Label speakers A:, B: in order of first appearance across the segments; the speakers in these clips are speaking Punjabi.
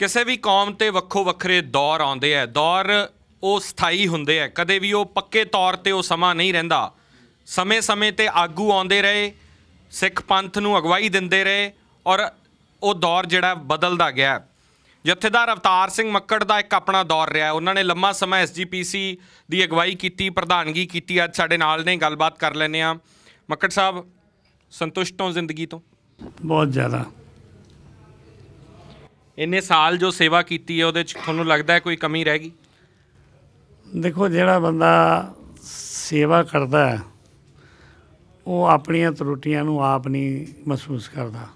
A: ਕਿਸੇ ਵੀ ਕੌਮ ਤੇ ਵੱਖੋ ਵੱਖਰੇ ਦੌਰ ਆਉਂਦੇ ਆ, ਦੌਰ ਉਹ ਸਥਾਈ ਹੁੰਦੇ ਆ, ਕਦੇ ਵੀ ਉਹ ਪੱਕੇ ਤੌਰ ਤੇ ਉਹ ਸਮਾਂ ਨਹੀਂ ਰਹਿੰਦਾ। ਸਮੇਂ-ਸਮੇਂ ਤੇ ਆਗੂ ਆਉਂਦੇ ਰਹੇ, ਸਿੱਖ ਪੰਥ ਨੂੰ ਅਗਵਾਈ ਦਿੰਦੇ ਰਹੇ ਔਰ ਉਹ ਦੌਰ ਜਿਹੜਾ ਬਦਲਦਾ ਗਿਆ। ਜਥੇਦਾਰ ਅਵਤਾਰ ਸਿੰਘ ਮੱਕੜ ਦਾ ਇੱਕ ਆਪਣਾ ਦੌਰ ਰਿਹਾ, ਉਹਨਾਂ ਨੇ ਲੰਮਾ ਸਮਾਂ ਐਸਜੀਪੀਸੀ ਦੀ ਅਗਵਾਈ ਕੀਤੀ, ਪ੍ਰਧਾਨਗੀ ਕੀਤੀ, ਅੱਜ ਸਾਡੇ ਨਾਲ ਨੇ, ਗੱਲਬਾਤ ਕਰ ਲੈਨੇ ਆ ਮੱਕੜ ਸਾਹਿਬ, ਸੰਤੁਸ਼ਟ ਹੋ ਜ਼ਿੰਦਗੀ ਤੋਂ?
B: ਬਹੁਤ ਜ਼ਿਆਦਾ।
A: ਇੰਨੇ ਸਾਲ ਜੋ ਸੇਵਾ ਕੀਤੀ ਹੈ, ਉਹਦੇ ਚ ਤੁਹਾਨੂੰ ਲੱਗਦਾ ਹੈ ਕੋਈ ਕਮੀ ਰਹਿ ਗਈ?
B: ਦੇਖੋ, ਜਿਹੜਾ ਬੰਦਾ ਸੇਵਾ ਕਰਦਾ ਹੈ, ਉਹ ਆਪਣੀਆਂ ਤਰੁੱਟੀਆਂ ਨੂੰ ਆਪ ਨਹੀਂ ਮਹਿਸੂਸ ਕਰਦਾ।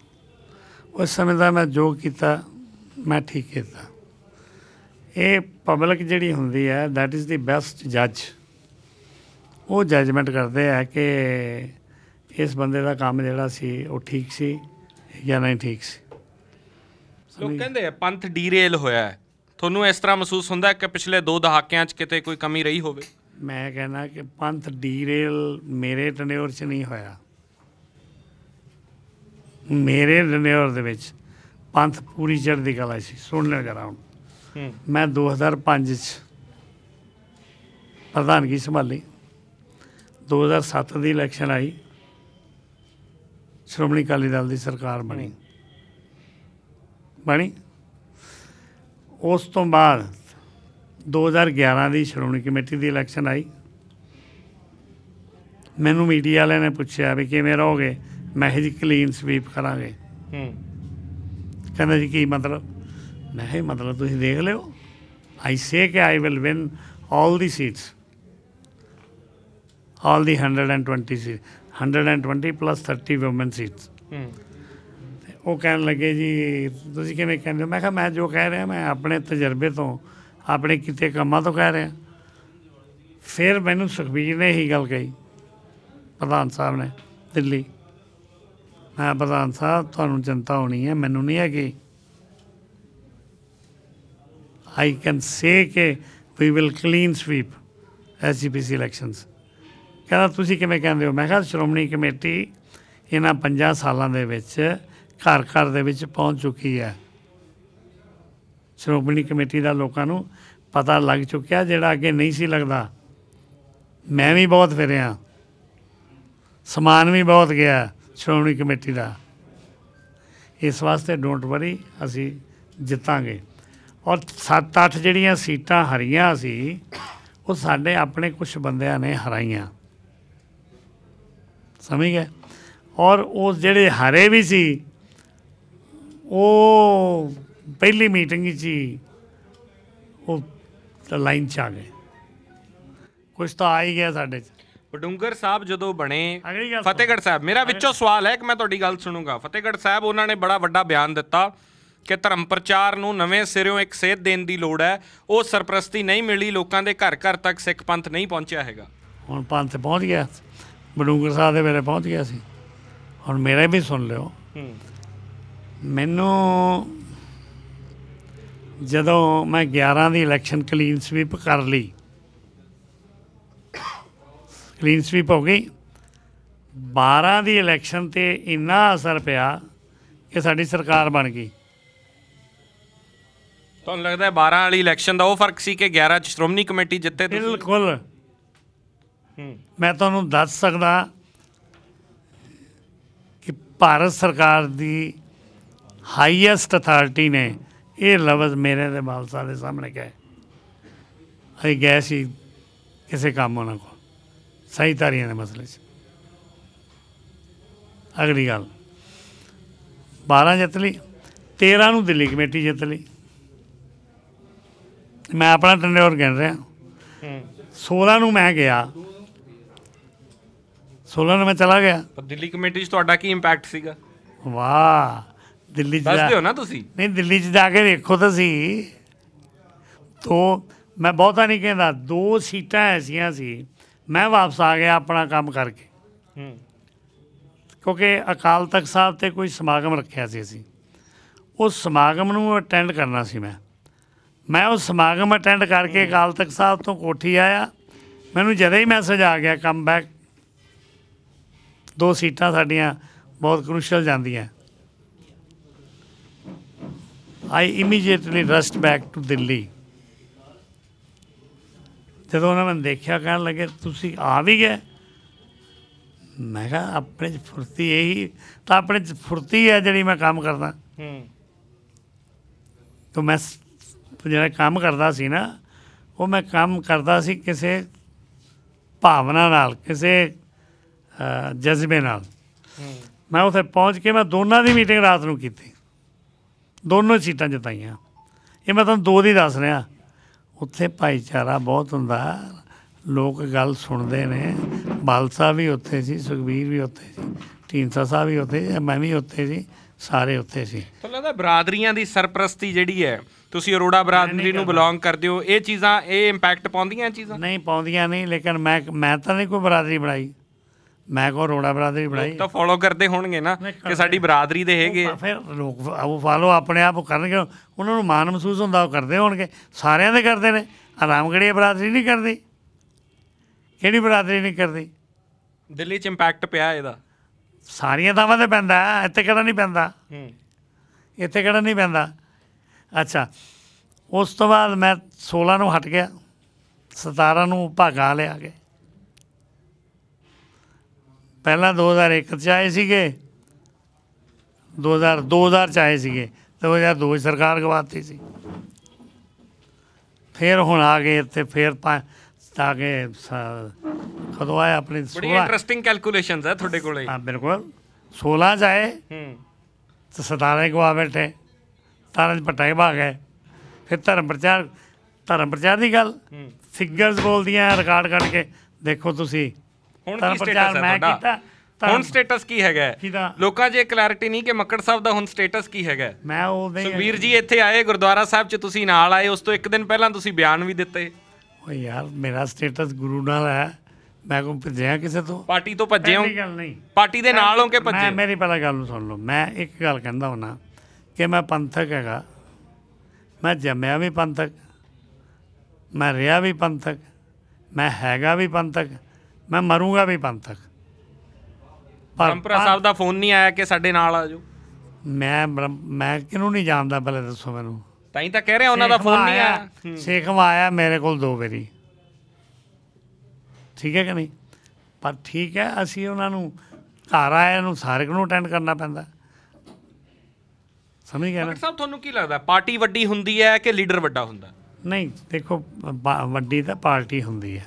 B: ਉਸ ਸਮੇਂ ਦਾ ਮੈਂ ਜੋ ਕੀਤਾ, ਮੈਂ ਠੀਕ ਕੀਤਾ। ਇਹ ਪਬਲਿਕ ਜਿਹੜੀ ਹੁੰਦੀ ਹੈ, that ਇਜ਼ ਦੀ ਬੈਸਟ ਜੱਜ ਉਹ ਜੱਜਮੈਂਟ ਕਰਦੇ ਆ ਕਿ ਇਸ ਬੰਦੇ ਦਾ ਕੰਮ ਜਿਹੜਾ ਸੀ, ਉਹ ਠੀਕ ਸੀ ਜਾਂ ਨਹੀਂ ਠੀਕ ਸੀ।
A: ਲੋਕ ਕਹਿੰਦੇ ਆ ਪੰਥ ਡੀਰੇਲ ਹੋਇਆ ਹੈ। ਤੁਹਾਨੂੰ ਇਸ ਤਰ੍ਹਾਂ ਮਹਿਸੂਸ ਹੁੰਦਾ ਹੈ ਕਿ ਪਿਛਲੇ ਦੋ ਦਹਾਕਿਆਂ 'ਚ ਕਿਤੇ ਕੋਈ ਕਮੀ ਰਹੀ ਹੋਵੇ?
B: ਮੈਂ ਕਹਿੰਦਾ ਕਿ ਪੰਥ ਡੀਰੇਲ ਮੇਰੇ ਟਨਿਓਰ 'ਚ ਨਹੀਂ ਹੋਇਆ। ਮੇਰੇ ਟਨਿਓਰ ਦੇ ਵਿੱਚ ਪੰਥ ਪੂਰੀ ਚੜ੍ਹਦੀ ਕਲਾ ਸੀ। ਸੁਣ ਲਿਓ ਜਰਾ ਹੁਣ। ਮੈਂ 2005 ਚ ਪ੍ਰਧਾਨਗੀ ਸੰਭਾਲੀ। 2007 ਦੀ ਇਲੈਕਸ਼ਨ ਆਈ। ਸ਼੍ਰੋਮਣੀ ਅਕਾਲੀ ਦਲ ਦੀ ਸਰਕਾਰ ਬਣੀ। ਬਣੀ। ਉਸ ਤੋਂ ਬਾਅਦ 2011 ਦੀ ਸ਼੍ਰੋਮਣੀ ਕਮੇਟੀ ਦੀ ਇਲੈਕਸ਼ਨ ਆਈ। ਮੈਨੂੰ ਮੀਡੀਆ ਵਾਲਿਆਂ ਨੇ ਪੁੱਛਿਆ ਵੀ ਕਿਵੇਂ ਰਹੋਗੇ? ਮੈਂ ਕਿਹਾ ਜੀ ਕਲੀਨ ਸਵੀਪ ਕਰਾਂਗੇ।
A: ਹੂੰ।
B: ਕਹਿੰਦਾ ਜੀ ਕੀ ਮਤਲਬ? ਮੈਂ ਕਿਹਾ ਮਤਲਬ ਤੁਸੀਂ ਦੇਖ ਲਿਓ। ਆਈ ਸੇ ਕਿ I will win all the seats all the 120 seat 120 plus 30 woman seats
A: ਹੂੰ।
B: ਉਹ ਕਹਿਣ ਲੱਗੇ ਜੀ, ਤੁਸੀਂ ਕਿਵੇਂ ਕਹਿੰਦੇ ਹੋ? ਮੈਂ ਕਿਹਾ, ਮੈਂ ਜੋ ਕਹਿ ਰਿਹਾ, ਮੈਂ ਆਪਣੇ ਤਜਰਬੇ ਤੋਂ, ਆਪਣੇ ਕੀਤੇ ਕੰਮਾਂ ਤੋਂ ਕਹਿ ਰਿਹਾ। ਫਿਰ ਮੈਨੂੰ ਸੁਖਬੀਰ ਨੇ ਇਹੀ ਗੱਲ ਕਹੀ, ਪ੍ਰਧਾਨ ਸਾਹਿਬ ਨੇ, ਦਿੱਲੀ। ਮੈਂ ਪ੍ਰਧਾਨ ਸਾਹਿਬ, ਤੁਹਾਨੂੰ ਚਿੰਤਾ ਹੋਣੀ ਹੈ, ਮੈਨੂੰ ਨਹੀਂ ਹੈਗੀ। ਆਈ ਕੈਨ ਸੇ ਕਿ we will clean sweep SGPC elections ਕਹਿੰਦਾ, ਤੁਸੀਂ ਕਿਵੇਂ ਕਹਿੰਦੇ ਹੋ? ਮੈਂ ਕਿਹਾ, ਸ਼੍ਰੋਮਣੀ ਕਮੇਟੀ ਇਹਨਾਂ 50 ਸਾਲਾਂ ਦੇ ਵਿੱਚ ਘਰ ਘਰ ਦੇ ਵਿੱਚ ਪਹੁੰਚ ਚੁੱਕੀ ਹੈ। ਸ਼੍ਰੋਮਣੀ ਕਮੇਟੀ ਦਾ ਲੋਕਾਂ ਨੂੰ ਪਤਾ ਲੱਗ ਚੁੱਕਿਆ, ਜਿਹੜਾ ਅੱਗੇ ਨਹੀਂ ਸੀ ਲੱਗਦਾ। ਮੈਂ ਵੀ ਬਹੁਤ ਫਿਰਿਆ। ਸਮਾਨ ਵੀ ਬਹੁਤ ਗਿਆ ਸ਼੍ਰੋਮਣੀ ਕਮੇਟੀ ਦਾ। ਇਸ ਵਾਸਤੇ ਡੋਂਟ ਵਰੀ ਅਸੀਂ ਜਿੱਤਾਂਗੇ। ਔਰ 7-8 ਜਿਹੜੀਆਂ ਸੀਟਾਂ ਹਰੀਆਂ ਸੀ, ਉਹ ਸਾਡੇ ਆਪਣੇ ਕੁਝ ਬੰਦਿਆਂ ਨੇ ਹਰਾਈਆਂ। ਸਮਝ ਗਏ? ਔਰ ਉਹ ਜਿਹੜੇ ਹਾਰੇ ਵੀ ਸੀ ਉਹ ਪਹਿਲੀ ਮੀਟਿੰਗ ਵਿੱਚ ਹੀ ਉਹ ਲਾਈਨ ਚ ਆ ਗਏ। ਕੁਝ ਤਾਂ ਆ ਹੀ ਗਿਆ ਸਾਡੇ ਚ।
A: ਬਡੂੰਗਰ ਸਾਹਿਬ ਜਦੋਂ ਬਣੇ। ਫਤਿਹਗੜ੍ਹ ਸਾਹਿਬ ਮੇਰਾ ਵਿੱਚੋਂ ਸਵਾਲ ਹੈ ਕਿ ਮੈਂ ਤੁਹਾਡੀ ਗੱਲ ਸੁਣੂੰਗਾ। ਫਤਿਹਗੜ੍ਹ ਸਾਹਿਬ ਉਹਨਾਂ ਨੇ ਬੜਾ ਵੱਡਾ ਬਿਆਨ ਦਿੱਤਾ ਕਿ ਧਰਮ ਪ੍ਰਚਾਰ ਨੂੰ ਨਵੇਂ ਸਿਰਿਓਂ ਇੱਕ ਸੇਧ ਦੇਣ ਦੀ ਲੋੜ ਹੈ। ਉਹ ਸਰਪ੍ਰਸਤੀ ਨਹੀਂ ਮਿਲੀ ਲੋਕਾਂ ਦੇ ਘਰ ਘਰ ਤੱਕ ਸਿੱਖ ਪੰਥ ਨਹੀਂ ਪਹੁੰਚਿਆ ਹੈਗਾ।
B: ਹੁਣ ਪੰਥ ਪਹੁੰਚ ਗਿਆ। ਬਡੂੰਗਰ ਸਾਹਿਬ ਦੇ ਵੇਲੇ ਪਹੁੰਚ ਗਿਆ ਸੀ। ਹੁਣ ਮੇਰਾ ਵੀ ਸੁਣ ਲਿਓ।
A: ਹੂੰ।
B: ਮੈਨੂੰ ਜਦੋਂ ਮੈਂ 11 ਦੀ ਇਲੈਕਸ਼ਨ ਕਲੀਨ ਸਵੀਪ ਕਰ ਲਈ ਕਲੀਨ ਸਵੀਪ ਹੋ ਗਈ 12 ਦੀ ਇਲੈਕਸ਼ਨ ਤੇ ਇੰਨਾ ਅਸਰ ਪਿਆ ਕਿ ਸਾਡੀ ਸਰਕਾਰ ਬਣ ਗਈ।
A: ਤੁਹਾਨੂੰ ਲੱਗਦਾ ਹੈ 12 ਵਾਲੀ ਇਲੈਕਸ਼ਨ ਦਾ ਉਹ ਫ਼ਰਕ ਸੀ ਕਿ 11 ਚ ਸ਼੍ਰੋਮਣੀ ਕਮੇਟੀ ਜਿੱਤੇ ਤੁਸੀਂ?
B: ਬਿਲਕੁਲ। ਮੈਂ ਤੁਹਾਨੂੰ ਦੱਸ ਸਕਦਾ ਕਿ ਭਾਰਤ ਸਰਕਾਰ ਦੀ ਹਾਈਐਸਟ ਅਥਾਰਟੀ ਨੇ। ਇਹ ਲਫ਼ਜ਼ ਮੇਰੇ ਦੇ ਬਾਲਸਾ ਦੇ ਸਾਹਮਣੇ ਕਹੇ ਅਸੀਂ ਗਏ ਸੀ ਕਿਸੇ ਕੰਮ ਉਹਨਾਂ ਕੋਲ। ਸਹੀ ਤਾਰੀਆਂ ਦੇ ਮਸਲੇ 'ਚ। ਅਗਲੀ ਗੱਲ। 12 ਜਿੱਤ ਲਈ 13 ਨੂੰ ਦਿੱਲੀ ਕਮੇਟੀ ਜਿੱਤ ਲਈ। ਮੈਂ ਆਪਣਾ ਟੰਡਿਓਰ ਗਿਣ ਰਿਹਾ।
A: ਹੂੰ।
B: 16 ਨੂੰ ਮੈਂ ਗਿਆ। 16 ਨੂੰ ਮੈਂ ਚਲਾ ਗਿਆ।
A: ਪਰ ਦਿੱਲੀ ਕਮੇਟੀ 'ਚ ਤੁਹਾਡਾ ਕੀ ਇੰਪੈਕਟ ਸੀਗਾ?
B: ਵਾਹ। ਦਿੱਲੀ ਚ
A: ਦੱਸ
B: ਜਾ-
A: ਦਿਓ ਨਾ ਤੁਸੀਂ।
B: ਨਹੀਂ ਦਿੱਲੀ ਚ ਜਾ ਕੇ ਵੇਖੋ ਤਾਂ ਸੀ ਤੋ ਮੈਂ ਬਹੁਤਾ ਨਹੀਂ ਕਹਿੰਦਾ ਦੋ ਸੀਟਾਂ ਐਸੀਆਂ ਸੀ ਮੈਂ ਵਾਪਸ ਆ ਗਿਆ ਆਪਣਾ ਕੰਮ ਕਰਕੇ।
A: ਹੂੰ।
B: ਕਿਉਂਕਿ ਅਕਾਲ ਤਖਤ ਸਾਹਿਬ ਤੇ ਕੋਈ ਸਮਾਗਮ ਰੱਖਿਆ ਸੀ ਅਸੀਂ। ਉਸ ਸਮਾਗਮ ਨੂੰ ਅਟੈਂਡ ਕਰਨਾ ਸੀ ਮੈਂ। ਮੈਂ ਉਹ ਸਮਾਗਮ ਅਟੈਂਡ ਕਰਕੇ ਅਕਾਲ ਤਖਤ ਸਾਹਿਬ ਤੋਂ ਕੋਠੀ ਆਇਆ। ਮੈਨੂੰ ਜਦੋਂ ਹੀ ਮੈਸੇਜ ਆ ਗਿਆ ਕਮ ਬੈਕ ਦੋ ਸੀਟਾਂ ਸਾਡੀਆਂ ਬਹੁਤ ਕ੍ਰੂਸ਼ਲ ਜਾਂਦੀਆਂ। I immediately rushed back to Delhi ਜਦੋਂ ਉਹਨਾਂ ਨੇ ਦੇਖਿਆ ਕਹਿਣ ਲੱਗੇ ਤੁਸੀਂ ਆ ਵੀ ਗਏ? ਮੈਂ ਕਿਹਾ ਆਪਣੇ ਚ ਫੁਰਤੀ ਇਹੀ ਤਾਂ ਆਪਣੇ ਚ ਫੁਰਤੀ ਹੈ ਜਿਹੜੀ ਮੈਂ ਕੰਮ ਕਰਦਾ।
A: ਹੂੰ।
B: ਤਾਂ ਮੈਂ ਜਿਹੜਾ ਕੰਮ ਕਰਦਾ ਸੀ ਨਾ ਉਹ ਮੈਂ ਕੰਮ ਕਰਦਾ ਸੀ ਕਿਸੇ ਭਾਵਨਾ ਨਾਲ ਕਿਸੇ ਜਜ਼ਬੇ ਨਾਲ। ਮੈਂ ਉੱਥੇ ਪਹੁੰਚ ਕੇ ਮੈਂ ਦੋਨਾਂ ਦੀ ਮੀਟਿੰਗ ਰਾਤ ਨੂੰ ਕੀਤੀ। ਦੋਨੋਂ ਸੀਟਾਂ ਜਿਤਾਈਆਂ। ਇਹ ਮੈਂ ਤੁਹਾਨੂੰ ਦੋ ਦੀ ਦੱਸ ਰਿਹਾ। ਉੱਥੇ ਭਾਈਚਾਰਾ ਬਹੁਤ ਹੁੰਦਾ। ਲੋਕ ਗੱਲ ਸੁਣਦੇ ਨੇ। ਬਾਲ ਸਾਹਿਬ ਵੀ ਉੱਥੇ ਸੀ ਸੁਖਬੀਰ ਵੀ ਉੱਥੇ ਸੀ ਢੀਂਡਸਾ ਸਾਹਿਬ ਵੀ ਉੱਥੇ ਸੀ ਮੈਂ ਵੀ ਉੱਥੇ ਸੀ ਸਾਰੇ ਉੱਥੇ ਸੀ।
A: ਤੁਹਾਨੂੰ ਲੱਗਦਾ ਬਰਾਦਰੀਆਂ ਦੀ ਸਰਪ੍ਰਸਤੀ ਜਿਹੜੀ ਹੈ ਤੁਸੀਂ ਅਰੋੜਾ ਬਰਾਦਰੀ ਨੂੰ ਬਿਲੋਂਗ ਕਰਦੇ ਹੋ ਇਹ ਚੀਜ਼ਾਂ ਇਹ ਇੰਪੈਕਟ ਪਾਉਂਦੀਆਂ ਇਹ ਚੀਜ਼ਾਂ?
B: ਨਹੀਂ ਪਾਉਂਦੀਆਂ ਨਹੀਂ ਲੇਕਿਨ ਮੈਂ ਮੈਂ ਤਾਂ ਨਹੀਂ ਕੋਈ ਬਰਾਦਰੀ ਬਣਾਈ। ਮੈਂ ਕੋ ਰੋੜਾ ਬਰਾਦਰੀ ਬਣਾਈ।
A: ਤਾਂ ਫੋਲੋ ਕਰਦੇ ਹੋਣਗੇ ਨਾ ਕਿ ਸਾਡੀ ਬਰਾਦਰੀ ਦੇ ਹੈਗੇ
B: ਫਿਰ ਲੋਕ ਉਹ ਫਾਲੋ ਆਪਣੇ ਆਪ ਕਰਨਗੇ। ਉਹਨਾਂ ਨੂੰ ਮਾਣ ਮਹਿਸੂਸ ਹੁੰਦਾ ਉਹ ਕਰਦੇ ਹੋਣਗੇ। ਸਾਰਿਆਂ ਦੇ ਕਰਦੇ ਨੇ। ਆਰਾਮਗੜੀ ਬਰਾਦਰੀ ਨਹੀਂ ਕਰਦੀ। ਕਿਹੜੀ ਬਰਾਦਰੀ ਨਹੀਂ ਕਰਦੀ?
A: ਦਿੱਲੀ 'ਚ ਇੰਪੈਕਟ ਪਿਆ ਇਹਦਾ।
B: ਸਾਰੀਆਂ ਥਾਵਾਂ ਤੇ ਪੈਂਦਾ। ਇੱਥੇ ਕਿਹੜਾ ਨਹੀਂ ਪੈਂਦਾ?
A: ਹੂੰ।
B: ਇੱਥੇ ਕਿਹੜਾ ਨਹੀਂ ਪੈਂਦਾ? ਅੱਛਾ। ਉਸ ਤੋਂ ਬਾਅਦ ਮੈਂ 16 ਨੂੰ ਹਟ ਗਿਆ। 17 ਨੂੰ ਭਾਗਾ ਲਿਆ ਕੇ ਪਹਿਲਾਂ 2001 ਚ ਆਏ ਸੀਗੇ। 2000 2000 ਚ ਆਏ ਸੀਗੇ। ਤੇ 2002 ਚ ਸਰਕਾਰ ਗਵਾਤੀ ਸੀ। ਫਿਰ ਹੁਣ ਆ ਗਏ ਇੱਥੇ ਫਿਰ ਤਾਂ ਕਿ ਕਦੋਂ ਆਏ ਆਪਣੀ
A: ਬੜੀ
B: 16
A: ਇੰਟਰਸਟਿੰਗ ਕੈਲਕੂਲੇਸ਼ਨਸ ਹੈ ਤੁਹਾਡੇ ਕੋਲੇ।
B: ਹਾਂ ਬਿਲਕੁਲ। 16 ਚ ਆਏ।
A: ਹੂੰ।
B: ਤੇ ਸਤਾਰਾਂ ਹੀ ਗਵਾ ਬੈਠੇ। 'ਚ ਭੱਟਾ ਹੀ ਭਾਗ ਗਏ। ਫਿਰ ਧਰਮ ਪ੍ਰਚਾਰ ਧਰਮ ਪ੍ਰਚਾਰ ਦੀ ਗੱਲ।
A: ਹੂੰ।
B: ਫਿਗਰਸ ਬੋਲਦੀਆਂ ਰਿਕਾਰਡ ਕੱਢ ਕੇ। ਦੇਖੋ ਤੁਸੀਂ।
A: ਹੁਣ ਕੀ ਸਟੇਟਸ ਹੈ
B: ਮੈਂ
A: ਤੁਹਾਡਾ? ਹੁਣ ਸਟੇਟਸ ਕੀ ਹੈਗਾ? ਲੋਕਾਂ 'ਚ ਇਹ ਕਲੈਰਿਟੀ ਨਹੀਂ ਕਿ ਮੱਕੜ ਸਾਹਿਬ ਦਾ ਹੁਣ ਸਟੇਟਸ ਕੀ ਹੈਗਾ?
B: ਮੈਂ ਉਹ ਨਹੀਂ
A: ਸੁਖਬੀਰ ਜੀ ਇੱਥੇ ਆਏ ਗੁਰਦੁਆਰਾ ਸਾਹਿਬ 'ਚ ਤੁਸੀਂ ਨਾਲ ਆਏ ਉਸ ਤੋਂ ਇੱਕ ਦਿਨ ਪਹਿਲਾਂ ਤੁਸੀਂ ਬਿਆਨ ਵੀ ਦਿੱਤੇ।
B: ਓ ਯਾਰ ਮੇਰਾ ਸਟੇਟਸ ਗੁਰੂ ਨਾਲ ਹੈ। ਮੈਂ ਕੋਈ ਭੱਜਿਆ ਕਿਸੇ ਤੋਂ?
A: ਪਾਰਟੀ ਤੋਂ ਭੱਜੇ ਹੋ?
B: ਗੱਲ ਨਹੀਂ।
A: ਪਾਰਟੀ ਦੇ ਨਾਲ ਹੋ ਕੇ
B: ਮੈਂ
A: ਭੱਜੇ?
B: ਮੇਰੀ ਪਹਿਲਾਂ ਗੱਲ ਨੂੰ ਸੁਣ ਲਓ। ਮੈਂ ਇੱਕ ਗੱਲ ਕਹਿੰਦਾ ਹੁਣਾ ਕਿ ਮੈਂ ਪੰਥਕ ਹੈਗਾ। ਮੈਂ ਜੰਮਿਆ ਵੀ ਪੰਥਕ। ਮੈਂ ਰਿਹਾ ਵੀ ਪੰਥਕ। ਮੈਂ ਹੈਗਾ ਵੀ ਪੰਥਕ। ਮੈਂ ਮਰੂੰਗਾ ਵੀ ਪੰਥਕ ਪਰ
A: ਪਰੰਪਰਾ ਸਾਹਿਬ ਦਾ ਫੋਨ ਨਹੀਂ ਆਇਆ ਕਿ ਸਾਡੇ ਨਾਲ ਆ ਜਾਓ
B: ਮੈਂ ਮੈਂ ਕਿਹਨੂੰ ਨਹੀਂ ਜਾਣਦਾ ਪਹਿਲੇ ਦੱਸੋ ਮੈਨੂੰ।
A: ਤਾਂ ਹੀ ਤਾਂ ਕਹਿ ਰਿਹਾ ਉਹਨਾਂ ਦਾ ਫੋਨ ਨਹੀਂ ਆਇਆ।
B: ਸੇਖਵਾਂ ਆਇਆ ਮੇਰੇ ਕੋਲ ਦੋ ਵਾਰੀ। ਠੀਕ ਹੈ ਕਿ ਨਹੀਂ? ਪਰ ਠੀਕ ਹੈ ਅਸੀਂ ਉਹਨਾਂ ਨੂੰ ਘਰ ਆਇਆ ਨੂੰ ਸਾਰੇ ਨੂੰ ਅਟੈਂਡ ਕਰਨਾ ਪੈਂਦਾ। ਸਮਝ ਗਿਆ ਨਾ?
A: ਸਾਹਿਬ ਤੁਹਾਨੂੰ ਕੀ ਲੱਗਦਾ ਪਾਰਟੀ ਵੱਡੀ ਹੁੰਦੀ ਹੈ ਕਿ ਲੀਡਰ ਵੱਡਾ ਹੁੰਦਾ?
B: ਨਹੀਂ ਦੇਖੋ ਵੱਡੀ ਤਾਂ ਪਾਰਟੀ ਹੁੰਦੀ ਹੈ।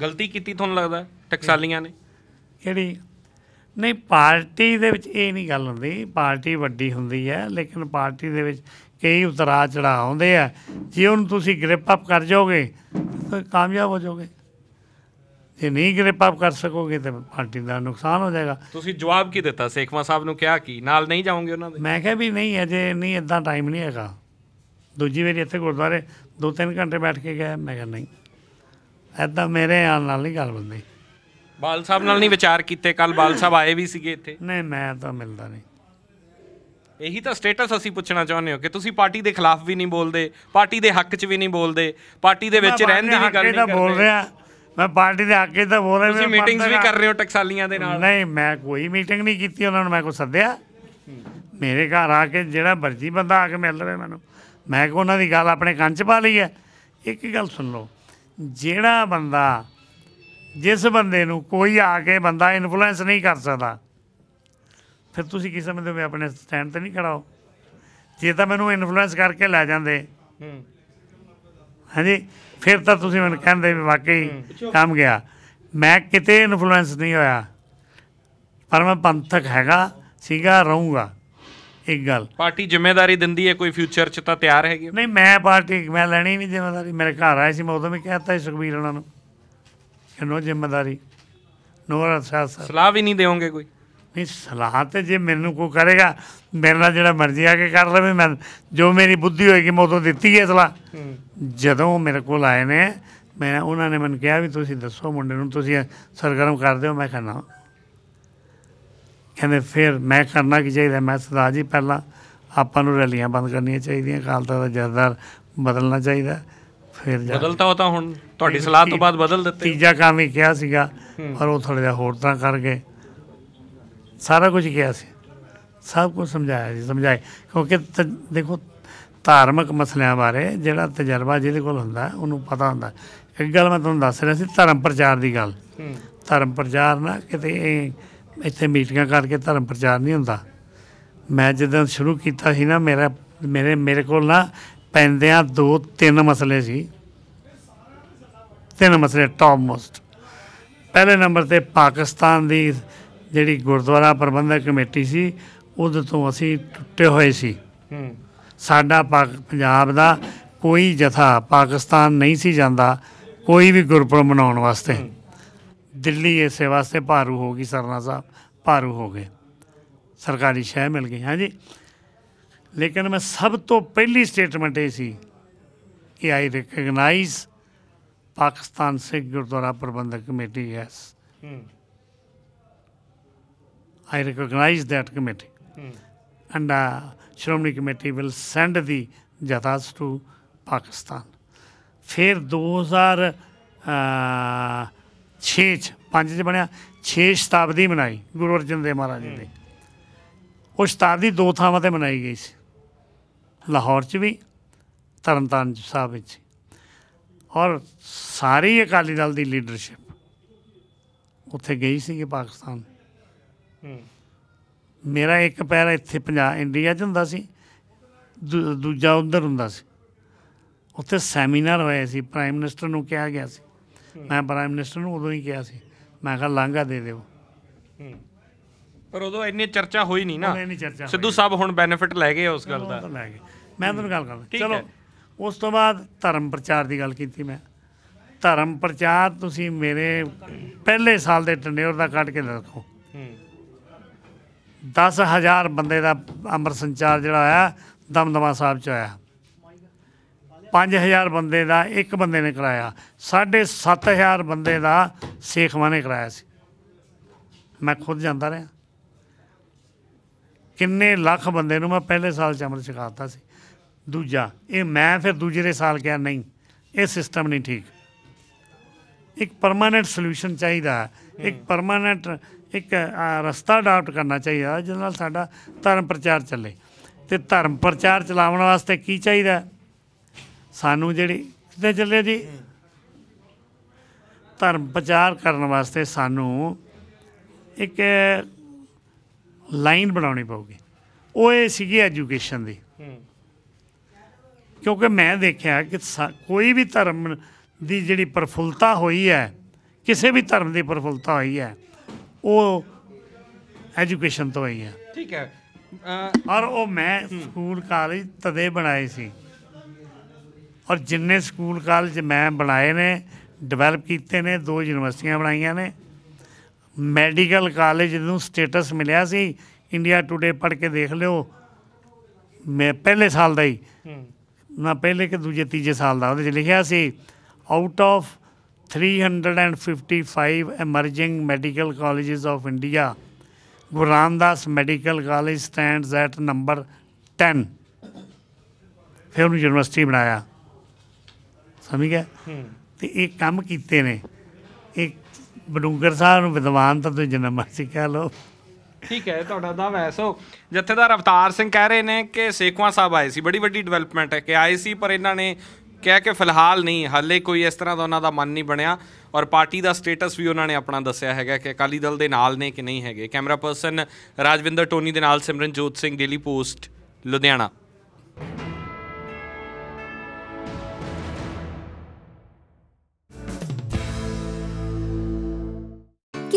A: ਗਲਤੀ ਕੀਤੀ ਤੁਹਾਨੂੰ ਲੱਗਦਾ ਟਕਸਾਲੀਆਂ ਨੇ?
B: ਕਿਹੜੀ? ਨਹੀਂ ਪਾਰਟੀ ਦੇ ਵਿੱਚ ਇਹ ਨਹੀਂ ਗੱਲ ਹੁੰਦੀ। ਪਾਰਟੀ ਵੱਡੀ ਹੁੰਦੀ ਹੈ ਲੇਕਿਨ ਪਾਰਟੀ ਦੇ ਵਿੱਚ ਕਈ ਉਤਰਾਅ ਚੜਾਅ ਆਉਂਦੇ ਆ। ਜੇ ਉਹਨੂੰ ਤੁਸੀਂ ਗ੍ਰਿਪ ਅਪ ਕਰ ਜਾਓਗੇ ਤਾਂ ਕਾਮਯਾਬ ਹੋ ਜਾਓਗੇ। ਜੇ ਨਹੀਂ ਗ੍ਰਿਪ ਅਪ ਕਰ ਸਕੋਗੇ ਤਾਂ ਪਾਰਟੀ ਦਾ ਨੁਕਸਾਨ ਹੋ ਜਾਏਗਾ।
A: ਤੁਸੀਂ ਜਵਾਬ ਕੀ ਦਿੱਤਾ? ਸੇਖਵਾ ਸਾਹਿਬ ਨੂੰ ਕਿਹਾ ਕੀ? ਨਾਲ ਨਹੀਂ ਜਾਓਗੇ ਉਹਨਾਂ ਦੇ?
B: ਮੈਂ ਕਿਹਾ ਵੀ ਨਹੀਂ ਅਜੇ ਨਹੀਂ ਇਦਾਂ ਟਾਈਮ ਨਹੀਂ ਹੈਗਾ। ਦੂਜੀ ਵਾਰੀ ਇੱਥੇ ਗੁਰਦੁਆਰੇ ਦੋ ਤਿੰਨ ਘੰਟੇ ਬੈਠ ਕੇ ਗਿਆ ਮੈਂ ਕਿਹਾ ਨਹੀਂ। ਐਦਾਂ ਮੇਰੇ ਆਉਣ ਨਾਲ ਨਹੀਂ ਗੱਲ ਬੰਦੀ
A: ਬਾਲ ਸਾਹਿਬ ਨਾਲ ਨਹੀਂ ਵਿਚਾਰ ਕੀਤੇ ਕੱਲ ਬਾਲ ਸਾਹਿਬ ਆਏ ਵੀ ਸੀਗੇ ਇੱਥੇ।
B: ਨਹੀਂ ਮੈਂ ਤਾਂ ਮਿਲਦਾ ਨਹੀਂ।
A: ਇਹੀ ਤਾਂ ਸਟੇਟਸ ਅਸੀਂ ਪੁੱਛਣਾ ਚਾਹੁੰਦੇ ਹੋ ਕਿ ਤੁਸੀਂ ਪਾਰਟੀ ਦੇ ਖਿਲਾਫ ਵੀ ਨਹੀਂ ਬੋਲਦੇ ਪਾਰਟੀ ਦੇ ਹੱਕ 'ਚ ਵੀ ਨਹੀਂ ਬੋਲਦੇ ਪਾਰਟੀ ਦੇ ਵਿੱਚ ਰਹਿਣ ਦੀ ਵੀ ਗੱਲ ਨਹੀਂ
B: ਬੋਲ
A: ਕਰਦੇ।
B: ਰਿਹਾ। ਮੈਂ ਪਾਰਟੀ ਦੇ ਹੱਕ 'ਚ ਤਾਂ ਬੋਲ ਰਿਹਾ
A: ਤੁਸੀਂ ਮੀਟਿੰਗਸ ਵੀ ਕਰ ਰਹੇ ਹੋ ਟਕਸਾਲੀਆਂ ਦੇ ਨਾਲ।
B: ਨਹੀਂ ਮੈਂ ਕੋਈ ਮੀਟਿੰਗ ਨਹੀਂ ਕੀਤੀ ਉਹਨਾਂ ਨੂੰ ਮੈਂ ਕੋ ਸੱਦਿਆ। ਮੇਰੇ ਘਰ ਆ ਕੇ ਜਿਹੜਾ ਮਰਜ਼ੀ ਬੰਦਾ ਆ ਕੇ ਮਿਲ ਲਵੇ ਮੈਨੂੰ। ਮੈਂ ਕੋ ਉਹਨਾਂ ਦੀ ਗੱਲ ਆਪਣੇ ਕੰਨ 'ਚ ਪਾ ਲਈ ਹੈ। ਇੱਕ ਗੱਲ ਸੁਣ ਲਓ ਜਿਹੜਾ ਬੰਦਾ ਜਿਸ ਬੰਦੇ ਨੂੰ ਕੋਈ ਆ ਕੇ ਬੰਦਾ ਇਨਫਲੂਐਂਸ ਨਹੀਂ ਕਰ ਸਕਦਾ ਫਿਰ ਤੁਸੀਂ ਕੀ ਸਮਝਦੇ ਹੋ ਵੀ ਆਪਣੇ ਸਟੈਂਡ ਤੇ ਨਹੀਂ ਖੜਾ ਹੋ ਜੇ ਤਾਂ ਮੈਨੂੰ ਇਨਫਲੂਐਂਸ ਕਰਕੇ ਲੈ ਜਾਂਦੇ। ਹਾਂਜੀ ਫਿਰ ਤਾਂ ਤੁਸੀਂ ਮੈਨੂੰ ਕਹਿੰਦੇ ਵੀ ਵਾਕਈ ਕੰਮ ਗਿਆ। ਮੈਂ ਕਿਤੇ ਇਨਫਲੂਐਂਸ ਨਹੀਂ ਹੋਇਆ ਪਰ ਮੈਂ ਪੰਥਕ ਹੈਗਾ ਸੀਗਾ ਰਹੂੰਗਾ। ਇੱਕ ਗੱਲ।
A: ਪਾਰਟੀ ਜ਼ਿੰਮੇਵਾਰੀ ਦਿੰਦੀ ਹੈ ਕੋਈ ਫਿਊਚਰ 'ਚ ਤਾਂ ਤਿਆਰ ਹੈਗੇ ਹੋ।
B: ਨਹੀਂ ਮੈਂ ਪਾਰਟੀ ਮੈਂ ਲੈਣੀ ਨਹੀਂ ਜ਼ਿੰਮੇਵਾਰੀ। ਮੇਰੇ ਘਰ ਆਏ ਸੀ ਮੈਂ ਉਦੋਂ ਵੀ ਕਹਿਤਾ ਸੀ ਸੁਖਬੀਰ ਉਹਨਾਂ ਨੂੰ। ਕਿ ਨੋ ਜ਼ਿੰਮੇਵਾਰੀ ਨੋ ਸਿਆਸਤ
A: ਸਲਾਹ ਵੀ ਨਹੀਂ ਦਿਓਗੇ ਕੋਈ?
B: ਨਹੀਂ ਸਲਾਹ ਤੇ ਜੇ ਮੈਨੂੰ ਕੋਈ ਕਰੇਗਾ ਮੇਰੇ ਨਾਲ ਜਿਹੜਾ ਮਰਜ਼ੀ ਆ ਕੇ ਕਰ ਲਵੇ। ਮੈਂ ਜੋ ਮੇਰੀ ਬੁੱਧੀ ਹੋਏਗੀ ਮੈਂ ਉਦੋਂ ਦਿੱਤੀ ਹੈ ਸਲਾਹ। ਜਦੋਂ ਮੇਰੇ ਕੋਲ ਆਏ ਨੇ ਮੈਂ ਉਹਨਾਂ ਨੇ ਮੈਨੂੰ ਕਿਹਾ ਵੀ ਤੁਸੀਂ ਦੱਸੋ ਮੁੰਡੇ ਨੂੰ ਤੁਸੀਂ ਸਰਗਰਮ ਕਰ ਦਿਓ ਮੈਂ ਕਿਹਾ ਨਾ ਕਹਿੰਦੇ ਫਿਰ ਮੈਂ ਕਰਨਾ ਕੀ ਚਾਹੀਦਾ? ਮੈਂ ਸਰਦਾਰ ਜੀ ਪਹਿਲਾਂ ਆਪਾਂ ਨੂੰ ਰੈਲੀਆਂ ਬੰਦ ਕਰਨੀਆਂ ਚਾਹੀਦੀਆਂ ਤਖਤ ਦਾ ਜਥੇਦਾਰ ਬਦਲਣਾ ਚਾਹੀਦਾ। ਫਿਰ
A: ਬਦਲਤਾ ਉਹ ਤਾਂ ਹੁਣ ਤੁਹਾਡੀ ਸਲਾਹ ਤੋਂ ਬਾਅਦ ਬਦਲ ਦਿੱਤੇ।
B: ਤੀਜਾ ਕੰਮ ਹੀ ਕਿਹਾ ਸੀਗਾ ਪਰ ਉਹ ਥੋੜਾ ਜਿਹਾ ਹੋਰ ਤਰ੍ਹਾਂ ਕਰ ਗਏ। ਸਾਰਾ ਕੁਝ ਕਿਹਾ ਸੀ। ਸਭ ਕੁਝ ਸਮਝਾਇਆ ਜੀ ਸਮਝਾਏ ਕਿਉਂਕਿ ਦੇਖੋ ਧਾਰਮਿਕ ਮਸਲਿਆਂ ਬਾਰੇ ਜਿਹੜਾ ਤਜਰਬਾ ਜਿਹਦੇ ਕੋਲ ਹੁੰਦਾ ਉਹਨੂੰ ਪਤਾ ਹੁੰਦਾ। ਇੱਕ ਗੱਲ ਮੈਂ ਤੁਹਾਨੂੰ ਦੱਸ ਰਿਹਾ ਸੀ ਧਰਮ ਪ੍ਰਚਾਰ ਦੀ ਗੱਲ। ਧਰਮ ਪ੍ਰਚਾਰ ਨਾ ਕਿਤੇ ਇਹ ਇੱਥੇ ਮੀਟਿੰਗਾਂ ਕਰਕੇ ਧਰਮ ਪ੍ਰਚਾਰ ਨਹੀਂ ਹੁੰਦਾ। ਮੈਂ ਜਦੋਂ ਸ਼ੁਰੂ ਕੀਤਾ ਸੀ ਨਾ ਮੇਰਾ ਮੇਰੇ ਮੇਰੇ ਕੋਲ ਨਾ ਪੈਂਦਿਆਂ ਦੋ ਤਿੰਨ ਮਸਲੇ ਸੀ। ਤਿੰਨ ਮਸਲੇ ਟੌਪ ਮੋਸਟ ਪਹਿਲੇ ਨੰਬਰ ਤੇ ਪਾਕਿਸਤਾਨ ਦੀ ਜਿਹੜੀ ਗੁਰਦੁਆਰਾ ਪ੍ਰਬੰਧਕ ਕਮੇਟੀ ਸੀ ਉਹਦੇ ਤੋਂ ਅਸੀਂ ਟੁੱਟੇ ਹੋਏ ਸੀ। ਸਾਡਾ ਪੰਜਾਬ ਦਾ ਕੋਈ ਜਥਾ ਪਾਕਿਸਤਾਨ ਨਹੀਂ ਸੀ ਜਾਂਦਾ ਕੋਈ ਵੀ ਗੁਰਪੁਰਬ ਮਨਾਉਣ ਵਾਸਤੇ। ਦਿੱਲੀ ਇਸੇ ਵਾਸਤੇ ਭਾਰੂ ਹੋ ਗਈ ਸਰਨਾ ਸਾਹਿਬ ਭਾਰੂ ਹੋ ਗਏ। ਸਰਕਾਰੀ ਸ਼ਹਿ ਮਿਲ ਗਈ ਹਾਂਜੀ। ਲੇਕਿਨ ਮੈਂ ਸਭ ਤੋਂ ਪਹਿਲੀ ਸਟੇਟਮੈਂਟ ਇਹ ਸੀ ਕਿ I recognize Pakistan Sikh Gurdwara Prabandhak committee yes
A: ਹੂੰ।
B: I recognize that committee.
A: ਹੂੰ।
B: And uh, Shromani Committee will send the jathas to Pakistan. ਫਿਰ 2006 ਚ ਪੰਜ ਚ ਬਣਿਆ 6 ਸ਼ਤਾਬਦੀ ਮਨਾਈ ਗੁਰੂ ਅਰਜਨ ਦੇਵ ਮਹਾਰਾਜ ਜੀ ਦੀ। ਉਹ ਸ਼ਤਾਬਦੀ ਦੋ ਥਾਵਾਂ ਤੇ ਮਨਾਈ ਗਈ ਸੀ। ਲਾਹੌਰ ਚ ਵੀ ਤਰਨਤਾਰਨ ਚ ਸਾਹਿਬ ਵਿੱਚ। ਔਰ ਸਾਰੀ ਅਕਾਲੀ ਦਲ ਦੀ ਲੀਡਰਸ਼ਿਪ ਉੱਥੇ ਗਈ ਸੀ ਪਾਕਿਸਤਾਨ। ਮੇਰਾ ਇੱਕ ਪੈਰ ਇੱਥੇ ਪੰਜਾਬ ਇੰਡੀਆ 'ਚ ਹੁੰਦਾ ਸੀ ਦੂਜਾ ਉਧਰ ਹੁੰਦਾ ਸੀ। ਉੱਥੇ ਸੈਮੀਨਾਰ ਹੋਏ ਸੀ ਪ੍ਰਾਈਮ ਮਿਨਿਸਟਰ ਨੂੰ ਕਿਹਾ ਗਿਆ ਸੀ। ਮੈਂ ਪ੍ਰਾਈਮ ਮਿਨਿਸਟਰ ਨੂੰ ਉਦੋਂ ਹੀ ਕਿਹਾ ਸੀ। ਮੈਂ ਕਿਹਾ ਲਾਂਘਾ ਦੇ ਦਿਓ।
A: ਪਰ ਉਦੋਂ ਇੰਨੀ ਚਰਚਾ ਹੋਈ ਨਹੀਂ ਨਾ।
B: ਚਰਚਾ
A: ਸਿੱਧੂ ਸਾਹਿਬ ਹੁਣ ਬੈਨੀਫਿਟ ਲੈ ਗਏ ਉਸ ਗੱਲ ਦਾ।
B: ਤਾਂ ਲੈ ਗਏ। ਮੈਂ ਤੁਹਾਨੂੰ ਗੱਲ ਕਰਦਾ। ਚਲੋ। ਉਸ ਤੋਂ ਬਾਅਦ ਧਰਮ ਪ੍ਰਚਾਰ ਦੀ ਗੱਲ ਕੀਤੀ ਮੈਂ। ਧਰਮ ਪ੍ਰਚਾਰ ਤੁਸੀਂ ਮੇਰੇ ਪਹਿਲੇ ਸਾਲ ਦੇ ਟੰਡਿਓਰ ਦਾ ਕੱਢ ਕੇ ਦੇਖੋ
A: ਹੂੰ।
B: 10000 ਬੰਦੇ ਦਾ ਅੰਮ੍ਰਿਤ ਸੰਚਾਰ ਜਿਹੜਾ ਹੋਇਆ ਦਮਦਮਾ ਸਾਹਿਬ ਚ ਹੋਇਆ। 5000 ਬੰਦੇ ਦਾ ਇੱਕ ਬੰਦੇ ਨੇ ਕਰਾਇਆ। 7500 ਬੰਦੇ ਦਾ ਸੇਖਵਾਂ ਨੇ ਕਰਾਇਆ ਸੀ। ਮੈਂ ਖੁਦ ਜਾਂਦਾ ਰਿਹਾ। ਕਿੰਨੇ ਲੱਖ ਬੰਦੇ ਨੂੰ ਮੈਂ ਪਹਿਲੇ ਸਾਲ ਚ ਅੰਮ੍ਰਿਤ ਛਕਾਤਾ ਸੀ। ਦੂਜਾ ਇਹ ਮੈਂ ਫਿਰ ਦੂਜੇ ਸਾਲ ਕਿਹਾ ਨਹੀਂ ਇਹ ਸਿਸਟਮ ਨਹੀਂ ਠੀਕ। ਇੱਕ ਪਰਮਾਨੈਂਟ ਸੋਲੂਸ਼ਨ ਚਾਹੀਦਾ। ਇੱਕ ਪਰਮਾਨੈਂਟ ਇੱਕ ਰਸਤਾ ਅਡਾਪਟ ਕਰਨਾ ਚਾਹੀਦਾ ਜਿਹਦੇ ਨਾਲ ਸਾਡਾ ਧਰਮ ਪ੍ਰਚਾਰ ਚੱਲੇ। ਤੇ ਧਰਮ ਪ੍ਰਚਾਰ ਚਲਾਉਣ ਵਾਸਤੇ ਕੀ ਚਾਹੀਦਾ? ਸਾਨੂੰ ਜਿਹੜੀ ਕਿੱਥੇ ਚੱਲੇ ਜੀ? ਧਰਮ ਪ੍ਰਚਾਰ ਕਰਨ ਵਾਸਤੇ ਸਾਨੂੰ ਇੱਕ ਲਾਈਨ ਬਣਾਉਣੀ ਪਊਗੀ। ਉਹ ਇਹ ਸੀਗੀ ਐਜੂਕੇਸ਼ਨ ਦੀ। ਕਿਉਂਕਿ ਮੈਂ ਦੇਖਿਆ ਕਿ ਕੋਈ ਵੀ ਧਰਮ ਦੀ ਜਿਹੜੀ ਪ੍ਰਫੁੱਲਤਾ ਹੋਈ ਹੈ ਕਿਸੇ ਵੀ ਧਰਮ ਦੀ ਪ੍ਰਫੁੱਲਤਾ ਹੋਈ ਹੈ ਉਹ ਐਜੂਕੇਸ਼ਨ ਤੋਂ ਹੋਈ ਹੈ।
A: ਠੀਕ ਹੈ।
B: ਔਰ ਉਹ ਮੈਂ ਸਕੂਲ ਕਾਲਜ ਤਦੇ ਬਣਾਏ ਸੀ। ਔਰ ਜਿੰਨੇ ਸਕੂਲ ਕਾਲਜ ਮੈਂ ਬਣਾਏ ਨੇ ਡਿਵੈਲਪ ਕੀਤੇ ਨੇ ਦੋ ਯੂਨੀਵਰਸਿਟੀਆਂ ਬਣਾਈਆਂ ਨੇ ਮੈਡੀਕਲ ਕਾਲਜ ਨੂੰ ਸਟੇਟਸ ਮਿਲਿਆ ਸੀ ਇੰਡੀਆ ਟੁਡੇ ਪੜ੍ਹ ਕੇ ਦੇਖ ਲਿਓ ਮੈਂ ਪਹਿਲੇ ਸਾਲ ਦਾ ਹੀ ਨਾ ਪਹਿਲੇ ਕਿ ਦੂਜੇ ਤੀਜੇ ਸਾਲ ਦਾ ਉਹਦੇ 'ਚ ਲਿਖਿਆ ਸੀ out of 355 emerging medical colleges of India Ramdas Medical College stands at number 10 ਫਿਰ ਉਹਨੂੰ ਯੂਨੀਵਰਸਿਟੀ ਬਣਾਇਆ। ਸਮਝ ਗਿਆ? ਤੇ ਇਹ ਕੰਮ ਕੀਤੇ ਨੇ। ਇਹ ਬਡੂੰਗਰ ਸਾਹਿਬ ਨੂੰ ਵਿਦਵਾਨ ਤਾਂ ਤੁਸੀਂ ਜਿੰਨਾ ਮਰਜ਼ੀ ਕਹਿ ਲਓ।
A: ਠੀਕ ਹੈ ਤੁਹਾਡਾ ਦਾਅਵਾ ਹੈ ਸੋ ਜਥੇਦਾਰ ਅਵਤਾਰ ਸਿੰਘ ਕਹਿ ਰਹੇ ਨੇ ਕਿ ਸੇਖਵਾਂ ਸਾਹਿਬ ਆਏ ਸੀ ਬੜੀ ਵੱਡੀ ਡਿਵੈਲਪਮੈਂਟ ਹੈ ਕਿ ਆਏ ਸੀ ਪਰ ਇਹਨਾਂ ਨੇ ਕਿਹਾ ਕਿ ਫਿਲਹਾਲ ਨਹੀਂ ਹਾਲੇ ਕੋਈ ਇਸ ਤਰ੍ਹਾਂ ਦਾ ਉਹਨਾਂ ਦਾ ਮਨ ਨਹੀਂ ਬਣਿਆ ਔਰ ਪਾਰਟੀ ਦਾ ਸਟੇਟਸ ਵੀ ਉਹਨਾਂ ਨੇ ਆਪਣਾ ਦੱਸਿਆ ਹੈਗਾ ਕਿ ਅਕਾਲੀ ਦਲ ਦੇ ਨਾਲ ਨੇ ਕਿ ਨਹੀਂ ਹੈਗੇ। ਕੈਮਰਾ ਪਰਸਨ ਰਾਜਵਿੰਦਰ ਟੋਨੀ ਦੇ ਨਾਲ ਸਿਮਰਨਜੋਤ ਸਿੰਘ ਡੇਲੀ ਪੋਸਟ ਲੁਧਿਆਣਾ।